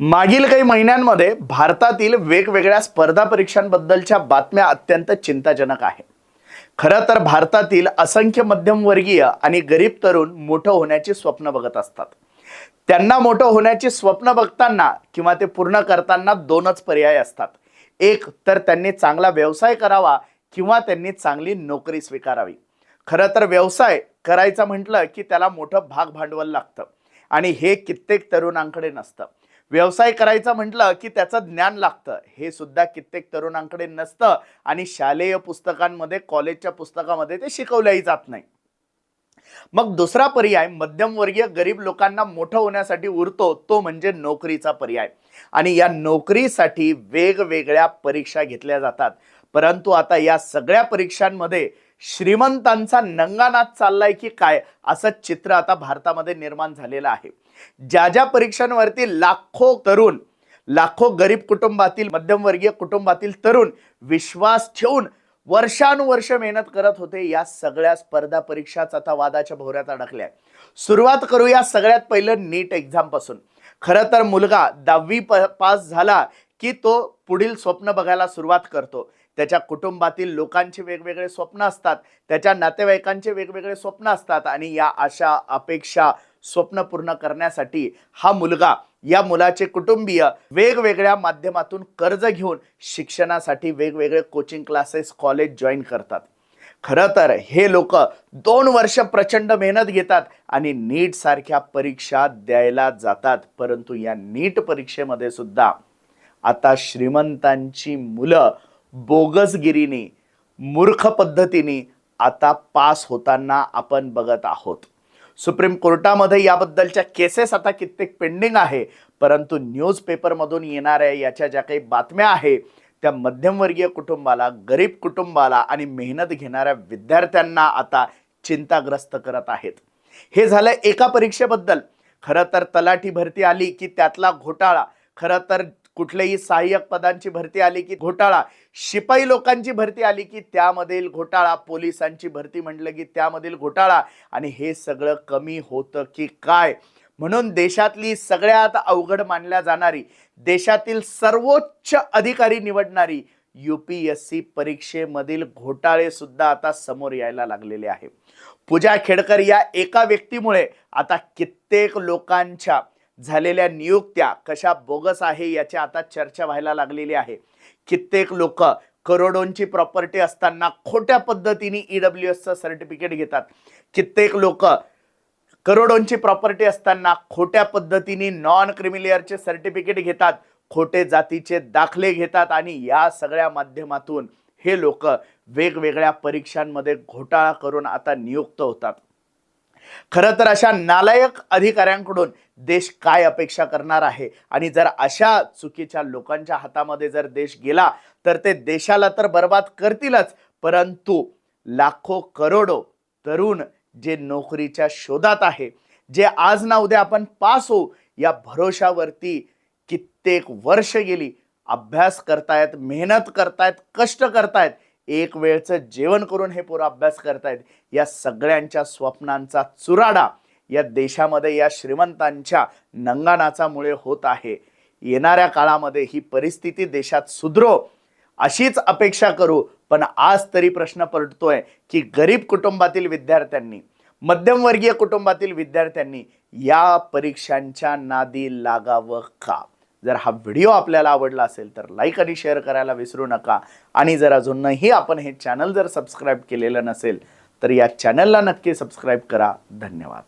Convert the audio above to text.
मागील काही महिन्यांमध्ये भारतातील वेगवेगळ्या स्पर्धा परीक्षांबद्दलच्या बातम्या अत्यंत चिंताजनक आहे खरं तर भारतातील असंख्य मध्यमवर्गीय आणि गरीब तरुण मोठं होण्याची स्वप्न बघत असतात. त्यांना मोठं होण्याची स्वप्न बघताना किंवा ते पूर्ण करताना दोनच पर्याय असतात. एक तर त्यांनी चांगला व्यवसाय करावा किंवा त्यांनी चांगली नोकरी स्वीकारावी. खरं तर व्यवसाय करायचा म्हटलं की त्याला मोठं भाग भांडवल लागतं. आणि हे कित्येक तरुणांकडे नसतं. व्यवसाय करायचा म्हटलं की त्याचं ज्ञान लागतं. हे सुद्धा कित्येक तरुणांकडे नसतं आणि शालेय पुस्तकांमध्ये कॉलेजच्या पुस्तकामध्ये ते शिकवलंही जात नाही. मग दुसरा पर्याय मध्यमवर्गीय गरीब लोकांना मोठं होण्यासाठी उरतो तो म्हणजे नोकरीचा पर्याय. आणि या नोकरीसाठी वेगवेगळ्या परीक्षा घेतल्या जातात. परंतु आता या सगळ्या परीक्षांमध्ये श्रीमंतांचा नंगानाच चाललाय की काय असं चित्र आता भारतामध्ये निर्माण झालेलं आहे. ज्या ज्या परीक्षांवरती लाखो तरुण लाखो गरीब कुटुंबातील मध्यमवर्गीय कुटुंबातील तरुण विश्वास ठेवून वर्षानुवर्ष मेहनत करत होते या सगळ्या स्पर्धा परीक्षाच आता वादाच्या भोवऱ्यात अडकल्या. सुरुवात करूया सगळ्यात पहिलं नीट एक्झामपासून खरं तर मुलगा दहावी प पास झाला की तो पुढील स्वप्न बघायला सुरुवात करतो. त्याच्या कुटुंबातील लोकांचे वेगवेगळे स्वप्न असतात त्याच्या नातेवाईकांचे वेगवेगळे स्वप्न असतात आणि या आशा अपेक्षा स्वप्न पूर्ण करण्यासाठी हा मुलगा या मुलाचे कुटुंबीय वेगवेगळ्या माध्यमातून कर्ज घेऊन शिक्षणासाठी वेगवेगळे कोचिंग क्लासेस कॉलेज जॉईन करतात. खरं तर हे लोक दोन वर्ष प्रचंड मेहनत घेतात आणि नीट सारख्या परीक्षा द्यायला जातात परंतु या नीट परीक्षेमध्ये सुद्धा आता श्रीमंतांची मुलं बोगसगिरीने मूर्ख पद्धतीने आता पास होताना आपण बघत आहोत. सुप्रीम कोर्टामध्ये याबद्दलच्या केसेस आता कित्येक पेंडिंग आहे. परंतु न्यूजपेपरमधून येणाऱ्या याच्या ज्या काही बातम्या आहे त्या मध्यमवर्गीय कुटुंबाला गरीब कुटुंबाला आणि मेहनत घेणाऱ्या विद्यार्थ्यांना आता चिंताग्रस्त करत आहेत. हे झालं एका परीक्षेबद्दल. खरं तर तलाठी भरती आली की त्यातला घोटाळा. खरं तर कुठल्याही सहाय्यक पदांची भरती आली की घोटाळा शिपाई लोकांची भरती आली की त्यामधील घोटाळा पोलिसांची भरती म्हटलं की त्यामधील घोटाळा आणि हे सगळं कमी होतं की काय? म्हणून देशातली सगळ्यात अवघड मानल्या जाणारी देशातील सर्वोच्च अधिकारी निवडणारी यू पी एस सी परीक्षेमधील घोटाळे सुद्धा आता समोर यायला लागलेले आहे. पूजा खेडकर या एका व्यक्तीमुळे आता कित्येक लोकांच्या झालेल्या नियुक्त्या कशा बोगस आहे याची आता चर्चा व्हायला लागलेली आहे. कित्येक लोक करोडोंची प्रॉपर्टी असताना खोट्या पद्धतीने ई डब्ल्यू एसचं सर्टिफिकेट घेतात. कित्येक लोक करोडोंची प्रॉपर्टी असताना खोट्या पद्धतीने नॉन क्रिमिलियरचे सर्टिफिकेट घेतात खोटे जातीचे दाखले घेतात आणि या सगळ्या माध्यमातून हे लोक वेगवेगळ्या परीक्षांमध्ये घोटाळा करून आता नियुक्त होतात. खरं तर अशा नालायक अधिकाऱ्यांकडून देश काय अपेक्षा करणार आहे? आणि जर अशा चुकीच्या लोकांच्या हातामध्ये जर देश गेला तर ते देशाला तर बर्बाद करतीलच. परंतु लाखो करोडो तरुण जे नोकरीच्या शोधात आहे जे आज ना उद्या आपण पास होऊ या भरोशावरती कित्येक वर्ष गेली अभ्यास करतायत मेहनत करतायत कष्ट करतायत एक वेळचं जेवण करून हे पोरं अभ्यास करतायत. या सगळ्यांच्या स्वप्नांचा चुराडा या देशामध्ये या श्रीमंतांच्या नंगानाचामुळे होत आहे. येणाऱ्या काळामध्ये ही परिस्थिती देशात सुधरो अशीच अपेक्षा करू. पण आज तरी प्रश्न पडतोय की गरीब कुटुंबातील विद्यार्थ्यांनी मध्यमवर्गीय कुटुंबातील विद्यार्थ्यांनी या परीक्षांच्या नादी लागावं का? जर हा व्हिडिओ आपल्याला आवडला असेल तर लाईक आणि शेअर करायला विसरू नका. आणि जर अजूनही आपण हे चॅनल जर सबस्क्राईब केलेलं नसेल तर या चॅनलला नक्की सबस्क्राईब करा. धन्यवाद.